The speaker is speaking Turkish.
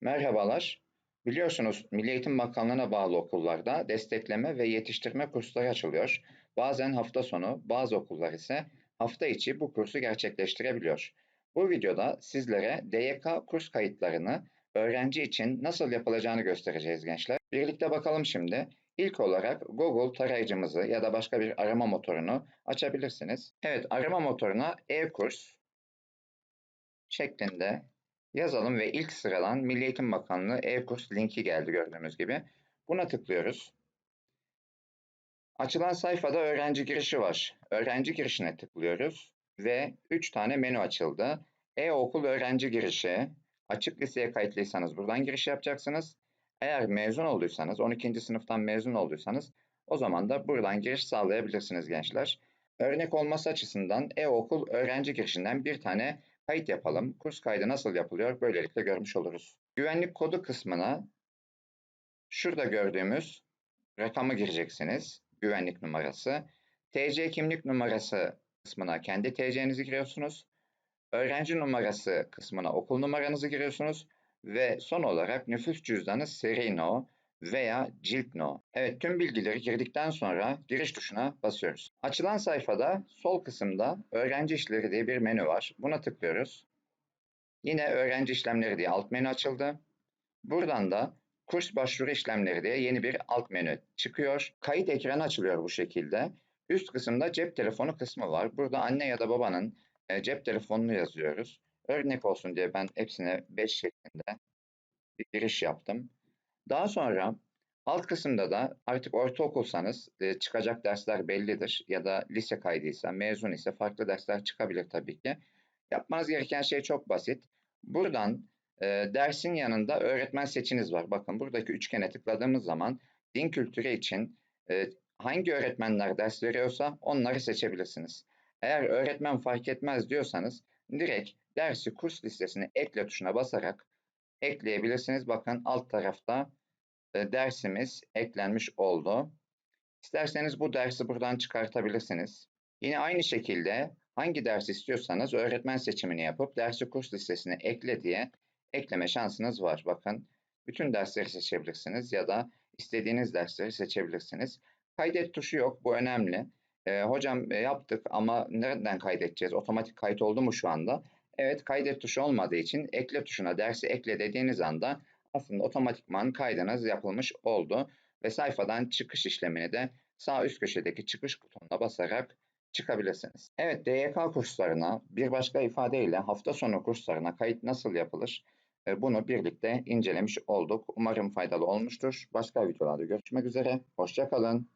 Merhabalar. Biliyorsunuz Milli Eğitim Bakanlığı'na bağlı okullarda destekleme ve yetiştirme kursları açılıyor. Bazen hafta sonu, bazı okullar ise hafta içi bu kursu gerçekleştirebiliyor. Bu videoda sizlere DYK kurs kayıtlarını öğrenci için nasıl yapılacağını göstereceğiz gençler. Birlikte bakalım şimdi. İlk olarak Google tarayıcımızı ya da başka bir arama motorunu açabilirsiniz. Evet, arama motoruna e-kurs şeklinde yazalım ve ilk sıradan Milli Eğitim Bakanlığı e-kurs linki geldi gördüğünüz gibi. Buna tıklıyoruz. Açılan sayfada öğrenci girişi var. Öğrenci girişine tıklıyoruz ve 3 tane menü açıldı. E-okul öğrenci girişi, açık liseye kayıtlıysanız buradan giriş yapacaksınız. Eğer mezun olduysanız, 12. sınıftan mezun olduysanız o zaman da buradan giriş sağlayabilirsiniz gençler. Örnek olması açısından e-okul öğrenci girişinden bir tane kayıt yapalım. Kurs kaydı nasıl yapılıyor? Böylelikle görmüş oluruz. Güvenlik kodu kısmına şurada gördüğümüz rakamı gireceksiniz. Güvenlik numarası. TC kimlik numarası kısmına kendi TC'nizi giriyorsunuz. Öğrenci numarası kısmına okul numaranızı giriyorsunuz. Ve son olarak nüfus cüzdanı seri no veya cilt no. Evet tüm bilgileri girdikten sonra giriş tuşuna basıyoruz. Açılan sayfada sol kısımda öğrenci işleri diye bir menü var. Buna tıklıyoruz. Yine öğrenci işlemleri diye alt menü açıldı. Buradan da kurs başvuru işlemleri diye yeni bir alt menü çıkıyor. Kayıt ekranı açılıyor bu şekilde. Üst kısımda cep telefonu kısmı var. Burada anne ya da babanın e, cep telefonunu yazıyoruz. Örnek olsun diye ben hepsine 5 şeklinde bir giriş yaptım. Daha sonra alt kısımda da artık ortaokulsanız e, çıkacak dersler bellidir ya da lise kaydıysa, mezun ise farklı dersler çıkabilir tabii ki. Yapmanız gereken şey çok basit. Buradan e, dersin yanında öğretmen seçiniz var. Bakın buradaki üçgene tıkladığımız zaman din kültürü için e, hangi öğretmenler ders veriyorsa onları seçebilirsiniz. Eğer öğretmen fark etmez diyorsanız direkt dersi kurs listesine ekle tuşuna basarak ekleyebilirsiniz. Bakın alt tarafta dersimiz eklenmiş oldu. İsterseniz bu dersi buradan çıkartabilirsiniz. Yine aynı şekilde hangi ders istiyorsanız öğretmen seçimini yapıp dersi kurs listesine ekle diye ekleme şansınız var. Bakın bütün dersleri seçebilirsiniz ya da istediğiniz dersleri seçebilirsiniz. Kaydet tuşu yok. Bu önemli. E, hocam e, yaptık ama nereden kaydedeceğiz? Otomatik kayıt oldu mu şu anda? Evet kaydet tuşu olmadığı için ekle tuşuna dersi ekle dediğiniz anda aslında otomatikman kaydınız yapılmış oldu. Ve sayfadan çıkış işlemini de sağ üst köşedeki çıkış butonuna basarak çıkabilirsiniz. Evet DYK kurslarına bir başka ifadeyle hafta sonu kurslarına kayıt nasıl yapılır? E, bunu birlikte incelemiş olduk. Umarım faydalı olmuştur. Başka videolarda görüşmek üzere. Hoşçakalın.